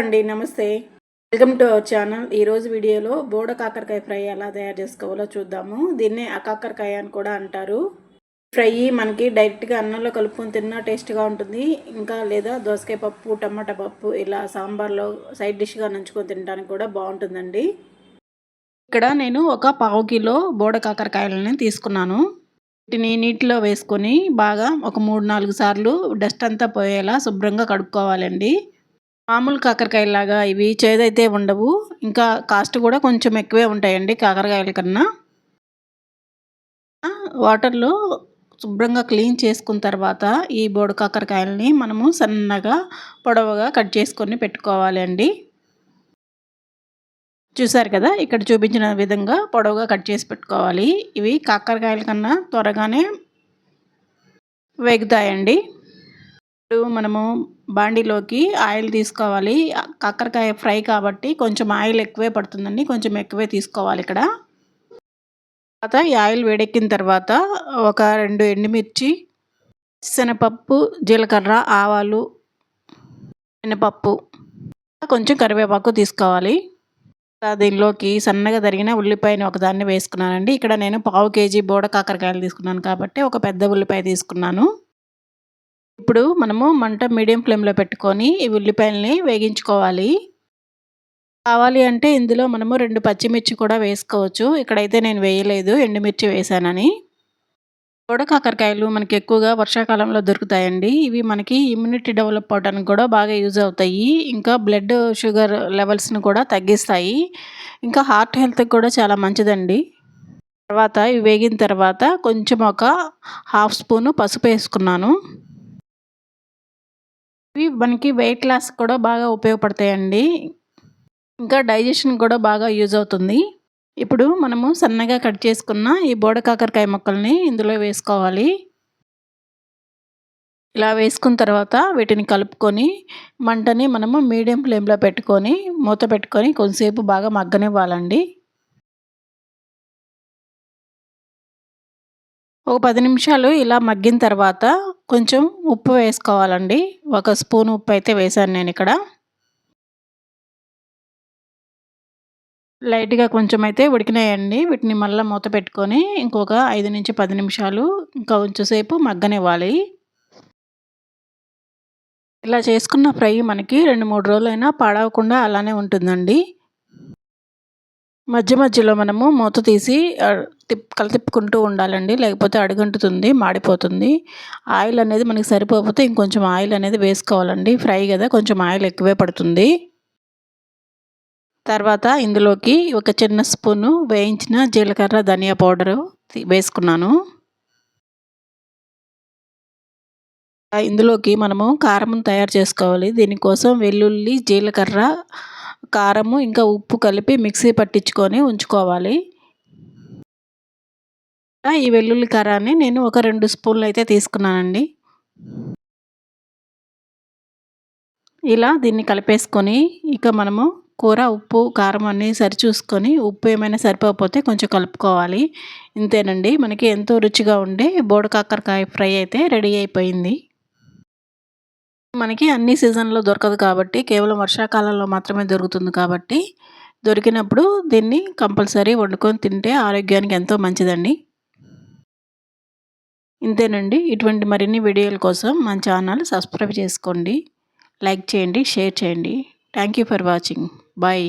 అండి నమస్తే. Welcome to our channel. ఈరోజు వీడియోలో బోడ కాకరకాయ ఫ్రై ఎలా తయారు చేసుకోవాలో చూద్దాము. దీన్నే అకాకరకాయ అని కూడా అంటారు. ఫ్రై మనకి డైరెక్ట్గా అన్నంలో కలుపుకొని తిన్నా టేస్ట్గా ఉంటుంది. ఇంకా లేదా దోసకాయ పప్పు టమాటా పప్పు ఇలా సాంబార్లో సైడ్ డిష్గా నంచుకొని తినడానికి కూడా బాగుంటుందండి. ఇక్కడ నేను ఒక పావు కిలో బోడ కాకరకాయలని తీసుకున్నాను. వీటిని నీటిలో వేసుకొని బాగా ఒక మూడు నాలుగు సార్లు డస్ట్ అంతా పోయేలా శుభ్రంగా కడుక్కోవాలండి. మామూలు కాకరకాయలాగా ఇవి చేదైతే ఉండవు. ఇంకా కాస్ట్ కూడా కొంచెం ఎక్కువే ఉంటాయండి కాకరకాయల కన్నా. వాటర్లో శుభ్రంగా క్లీన్ చేసుకున్న తర్వాత ఈ బోడు కాకరకాయలని మనము సన్నగా పొడవుగా కట్ చేసుకొని పెట్టుకోవాలి అండి. చూసారు కదా ఇక్కడ చూపించిన విధంగా పొడవుగా కట్ చేసి పెట్టుకోవాలి. ఇవి కాకరకాయల కన్నా త్వరగానే వేగుతాయండి. ఇప్పుడు మనము బాండిలోకి ఆయిల్ తీసుకోవాలి. కాకరకాయ ఫ్రై కాబట్టి కొంచెం ఆయిల్ ఎక్కువే పడుతుందండి. కొంచెం ఎక్కువే తీసుకోవాలి ఇక్కడ. తర్వాత ఈ ఆయిల్ వేడెక్కిన తర్వాత ఒక రెండు ఎండుమిర్చి శనగపప్పు జీలకర్ర ఆవాలు మినపప్పు కొంచెం కరివేపాకు తీసుకోవాలి. దీనిలోకి సన్నగా తరిగిన ఉల్లిపాయని ఒకదాన్ని వేసుకున్నానండి. ఇక్కడ నేను పావు కేజీ బోడ కాకరకాయలు తీసుకున్నాను కాబట్టి ఒక పెద్ద ఉల్లిపాయ తీసుకున్నాను. ఇప్పుడు మనము మంట మీడియం ఫ్లేమ్లో పెట్టుకొని ఈ ఉల్లిపాయలని వేగించుకోవాలి. కావాలి అంటే ఇందులో మనము రెండు పచ్చిమిర్చి కూడా వేసుకోవచ్చు. ఇక్కడైతే నేను వేయలేదు ఎండుమిర్చి వేసానని. కాకరకాయలు మనకి ఎక్కువగా వర్షాకాలంలో దొరుకుతాయండి. ఇవి మనకి ఇమ్యూనిటీ డెవలప్ అవడానికి కూడా బాగా యూజ్ అవుతాయి. ఇంకా బ్లడ్ షుగర్ లెవెల్స్ని కూడా తగ్గిస్తాయి. ఇంకా హార్ట్ హెల్త్కి కూడా చాలా మంచిదండి. తర్వాత ఇవి వేగిన తర్వాత కొంచెం ఒక హాఫ్ స్పూను పసుపు వేసుకున్నాను. మనకి వెయిట్ లాస్ కూడా బాగా ఉపయోగపడతాయండి. ఇంకా డైజెషన్ కూడా బాగా యూజ్ అవుతుంది. ఇప్పుడు మనము సన్నగా కట్ చేసుకున్న ఈ బోడకాకరకాయ ముక్కల్ని ఇందులో వేసుకోవాలి. ఇలా వేసుకున్న తర్వాత వీటిని కలుపుకొని మంటని మనము మీడియం ఫ్లేమ్లో పెట్టుకొని మూత పెట్టుకొని కొంతసేపు బాగా మగ్గనివ్వాలండి. ఒక పది నిమిషాలు ఇలా మగ్గిన తర్వాత కొంచెం ఉప్పు వేసుకోవాలండి. ఒక స్పూన్ ఉప్పు అయితే వేశాను నేను ఇక్కడ. లైట్గా కొంచెం అయితే ఉడికినాయండి. వీటిని మళ్ళీ మూత పెట్టుకొని ఇంకొక ఐదు నుంచి పది నిమిషాలు ఇంకా కొంచెంసేపు మగ్గనివ్వాలి. ఇలా చేసుకున్న ఫ్రై మనకి రెండు మూడు రోజులైనా పాడవకుండా అలానే ఉంటుందండి. మధ్య మధ్యలో మనము మూత తీసి తిప్ కలతిప్పుకుంటూ ఉండాలండి. లేకపోతే అడుగంటుతుంది మాడిపోతుంది. ఆయిల్ అనేది మనకి సరిపోకపోతే ఇంకొంచెం ఆయిల్ అనేది వేసుకోవాలండి. ఫ్రై కదా కొంచెం ఆయిల్ ఎక్కువే పడుతుంది. తర్వాత ఇందులోకి ఒక చిన్న స్పూను వేయించిన జీలకర్ర ధనియా పౌడరు వేసుకున్నాను. ఇందులోకి మనము కారం తయారు చేసుకోవాలి. దీనికోసం వెల్లుల్లి జీలకర్ర కారము ఇంకా ఉప్పు కలిపి మిక్సీ పట్టించుకొని ఉంచుకోవాలి. ఈ వెల్లుల్లి కారాన్ని నేను ఒక రెండు స్పూన్లు అయితే తీసుకున్నానండి. ఇలా దీన్ని కలిపేసుకొని ఇక మనము కూర ఉప్పు కారం అన్నీ సరిచూసుకొని ఉప్పు ఏమైనా సరిపోకపోతే కొంచెం కలుపుకోవాలి. ఇంతేనండి. మనకి ఎంతో రుచిగా ఉండే బోడకాకరకాయ ఫ్రై అయితే రెడీ అయిపోయింది. మనకి అన్ని సీజన్లో దొరకదు కాబట్టి కేవలం వర్షాకాలంలో మాత్రమే దొరుకుతుంది కాబట్టి దొరికినప్పుడు దీన్ని కంపల్సరీ వండుకొని తింటే ఆరోగ్యానికి ఎంతో మంచిదండి. ఇంతేనండి. ఇటువంటి మరిన్ని వీడియోల కోసం మన ఛానల్ సబ్స్క్రైబ్ చేసుకోండి లైక్ చేయండి షేర్ చేయండి. Thank you for watching. Bye.